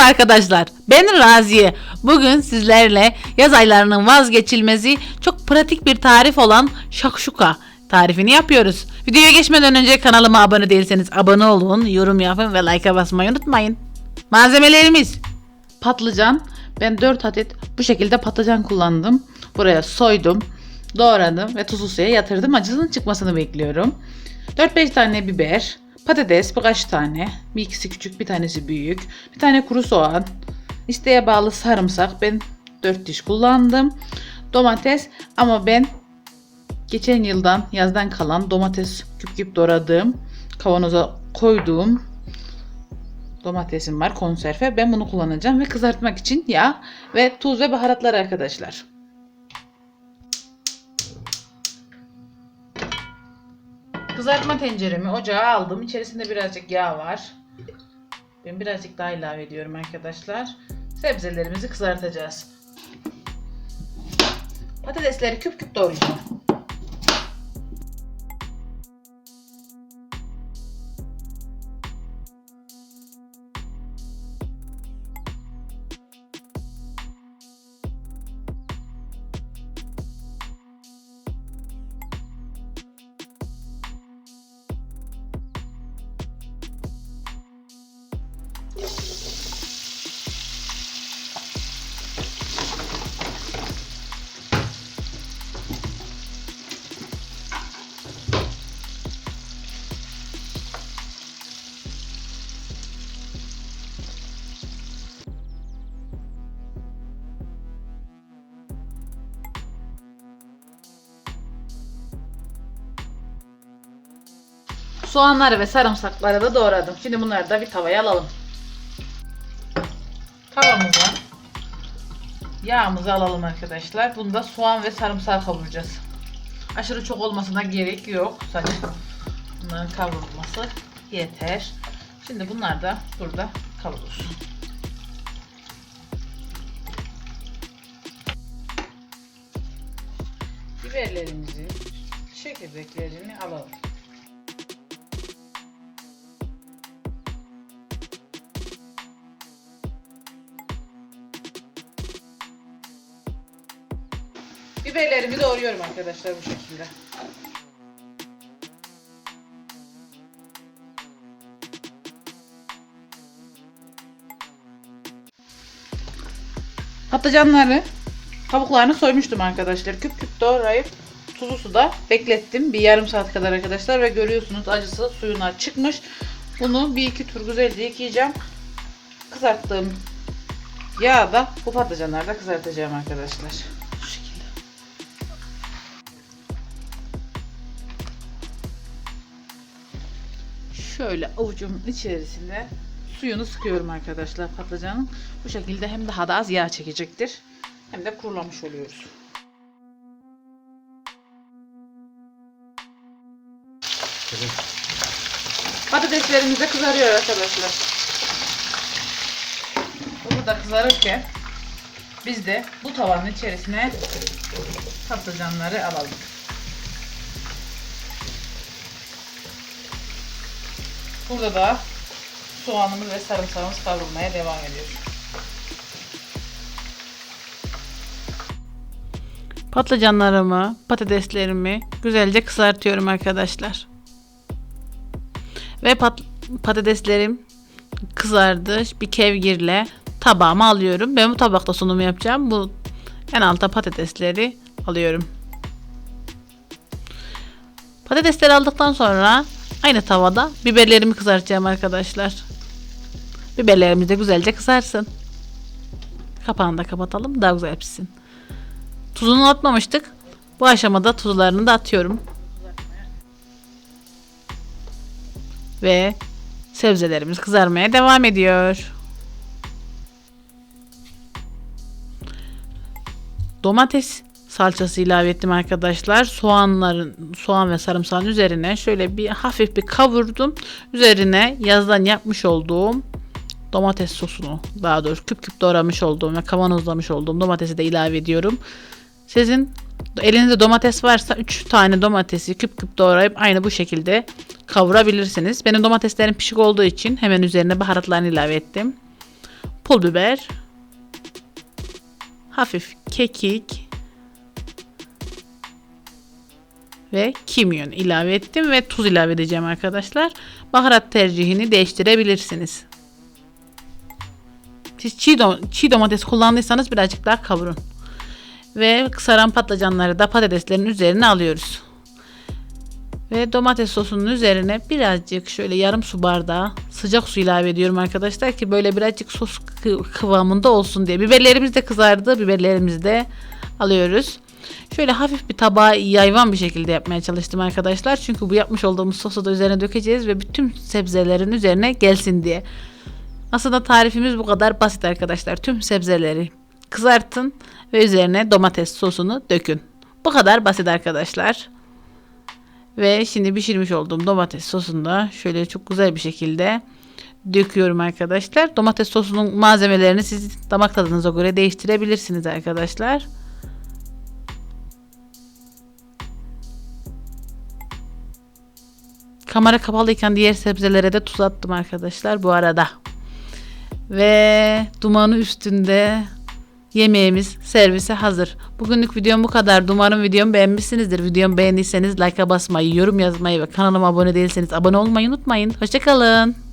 arkadaşlar. Ben Raziye. Bugün sizlerle yaz aylarının vazgeçilmezi çok pratik bir tarif olan şakşuka tarifini yapıyoruz. Videoya geçmeden önce kanalıma abone değilseniz abone olun, yorum yapın ve like'a basmayı unutmayın. Malzemelerimiz patlıcan. Ben 4 adet bu şekilde patlıcan kullandım. Buraya soydum, doğradım ve tuzlu suya yatırdım. Acısının çıkmasını bekliyorum. 4-5 tane biber, patates birkaç tane. Bir ikisi küçük, bir tanesi büyük. Bir tane kuru soğan. İsteğe bağlı sarımsak. Ben 4 diş kullandım. Domates ama ben geçen yıldan yazdan kalan domates küp küp doğradığım kavanoza koyduğum domatesim var konserve. Ben bunu kullanacağım ve kızartmak için yağ ve tuz ve baharatlar arkadaşlar. Kızartma tenceremi ocağa aldım. İçerisinde birazcık yağ var. Ben birazcık daha ilave ediyorum arkadaşlar. Sebzelerimizi kızartacağız. Patatesleri küp küp doğrayacağım. Soğanları ve sarımsakları da doğradım. Şimdi bunları da bir tavaya alalım. Tavamıza yağımızı alalım arkadaşlar. Bunda soğan ve sarımsak kavuracağız. Aşırı çok olmasına gerek yok. Sadece bunların kavrulması yeter. Şimdi bunlar da burada kavrulsun. Biberlerimizi, çekirdeklerini alalım. Biberlerimi doğruyorum arkadaşlar bu şekilde. Patlıcanları, kabuklarını soymuştum arkadaşlar. Küp küp doğrayıp tuzlu suda beklettim. Bir yarım saat kadar arkadaşlar ve görüyorsunuz acısı suyuna çıkmış. Bunu bir iki tur güzelce yıkayacağım. Kızarttığım yağda bu patlıcanları da kızartacağım arkadaşlar. Şöyle avucumun içerisine suyunu sıkıyorum arkadaşlar patlıcanın. Bu şekilde hem daha da az yağ çekecektir. Hem de kurulamış oluyoruz. Patateslerimiz de kızarıyor arkadaşlar. Bu burada kızarırken biz de bu tavanın içerisine patlıcanları alalım. Burada da soğanımız ve sarımsağımız kavrulmaya devam ediyor. Patlıcanlarımı, patateslerimi güzelce kızartıyorum arkadaşlar. Ve pat- patateslerim kızardı. Bir kevgirle tabağıma alıyorum. Ben bu tabakta sunum yapacağım. Bu en alta patatesleri alıyorum. Patatesleri aldıktan sonra aynı tavada biberlerimi kızartacağım arkadaşlar. Biberlerimiz de güzelce kızarsın. Kapağını da kapatalım daha güzel pişsin. Tuzunu atmamıştık. Bu aşamada tuzlarını da atıyorum. Ve sebzelerimiz kızarmaya devam ediyor. Domates salçası ilave ettim arkadaşlar. Soğanların, soğan ve sarımsağın üzerine şöyle bir hafif bir kavurdum. Üzerine yazdan yapmış olduğum domates sosunu daha doğrusu küp küp doğramış olduğum ve kavanozlamış olduğum domatesi de ilave ediyorum. Sizin elinizde domates varsa 3 tane domatesi küp küp doğrayıp aynı bu şekilde kavurabilirsiniz. Benim domateslerim pişik olduğu için hemen üzerine baharatlarını ilave ettim. pul biber, hafif kekik ve kimyon ilave ettim ve tuz ilave edeceğim arkadaşlar. Baharat tercihini değiştirebilirsiniz. Siz çiğ, dom- çiğ domates kullandıysanız birazcık daha kavurun. Ve kısaran patlıcanları da patateslerin üzerine alıyoruz. Ve domates sosunun üzerine birazcık şöyle yarım su bardağı sıcak su ilave ediyorum arkadaşlar ki böyle birazcık sos kı- kıvamında olsun diye. Biberlerimiz de kızardı. Biberlerimizi de alıyoruz. Şöyle hafif bir tabağa yayvan bir şekilde yapmaya çalıştım arkadaşlar. Çünkü bu yapmış olduğumuz sosu da üzerine dökeceğiz ve bütün sebzelerin üzerine gelsin diye. Aslında tarifimiz bu kadar basit arkadaşlar. Tüm sebzeleri kızartın ve üzerine domates sosunu dökün. Bu kadar basit arkadaşlar. Ve şimdi pişirmiş olduğum domates sosunu da şöyle çok güzel bir şekilde döküyorum arkadaşlar. Domates sosunun malzemelerini siz damak tadınıza göre değiştirebilirsiniz arkadaşlar. Kamera kapalıyken diğer sebzelere de tuz attım arkadaşlar bu arada. Ve dumanı üstünde yemeğimiz servise hazır. Bugünlük videom bu kadar. Umarım videomu beğenmişsinizdir. Videomu beğendiyseniz like'a basmayı, yorum yazmayı ve kanalıma abone değilseniz abone olmayı unutmayın. Hoşçakalın.